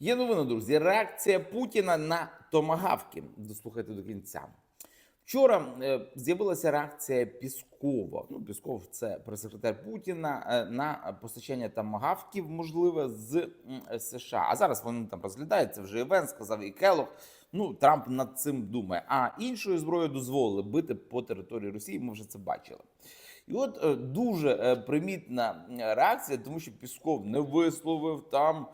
Є новина, друзі. Реакція Путіна на томагавки. Дослухайте до кінця. Вчора е, з'явилася реакція Піскова. Ну, Пісков це прес-секретар Путіна е, на постачання томагавків, можливе з США. А зараз вони там розглядаються. Вже Івен сказав і Келох. Ну, Трамп над цим думає. А іншою зброєю дозволили бити по території Росії. Ми вже це бачили. І от е, дуже примітна реакція, тому що Пісков не висловив там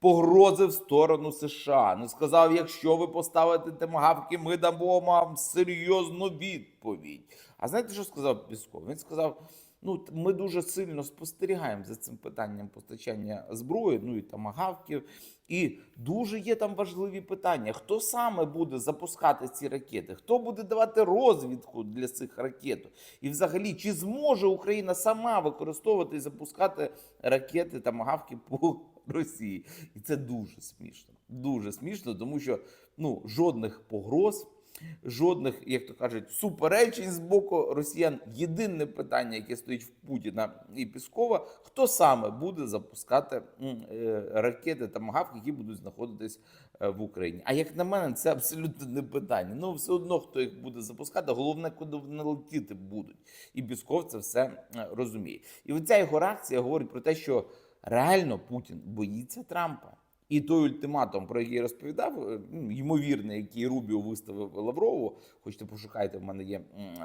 погрози в сторону США. Не сказав, якщо ви поставите томагавки, ми дамо вам серйозну відповідь. А знаєте, що сказав Пісков? Він сказав: ну, ми дуже сильно спостерігаємо за цим питанням постачання зброї, ну і томагавків. І дуже є там важливі питання: хто саме буде запускати ці ракети, хто буде давати розвідку для цих ракет, і взагалі, чи зможе Україна сама використовувати і запускати ракети та магавки по Росії? І це дуже смішно. Дуже смішно, тому що ну жодних погроз. Жодних, як то кажуть, суперечень з боку росіян. Єдине питання, яке стоїть в Путіна і Піскова, хто саме буде запускати е, ракети та магавки, які будуть знаходитись е, в Україні. А як на мене, це абсолютно не питання. Ну все одно хто їх буде запускати, головне, куди вони летіти будуть. І Пісков це все е, розуміє. І оця його реакція говорить про те, що реально Путін боїться Трампа. І той ультиматум, про який я розповідав, е, ну, ймовірний, який Рубіо виставив Лаврову, хочете пошукайте, в мене є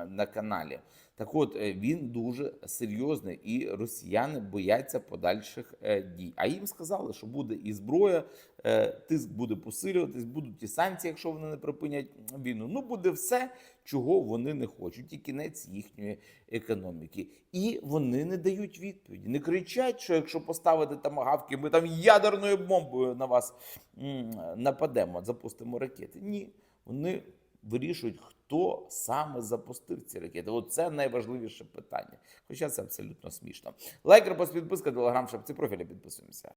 на каналі. Так от е, він дуже серйозний, і росіяни бояться подальших е, дій. А їм сказали, що буде і зброя, тиск буде посилюватись, будуть і санкції, якщо вони не припинять війну. Ну буде все, чого вони не хочуть, і кінець їхньої економіки. І вони не дають відповіді. Не кричать, що якщо поставити тамагавки, ми там ядерною бомбою на вас нападемо, запустимо ракети. Ні, вони вирішують, хто саме запустив ці ракети. Оце найважливіше питання. Хоча це абсолютно смішно. Лайк, репост, підписка, телеграм, шапці профіля підписуємося.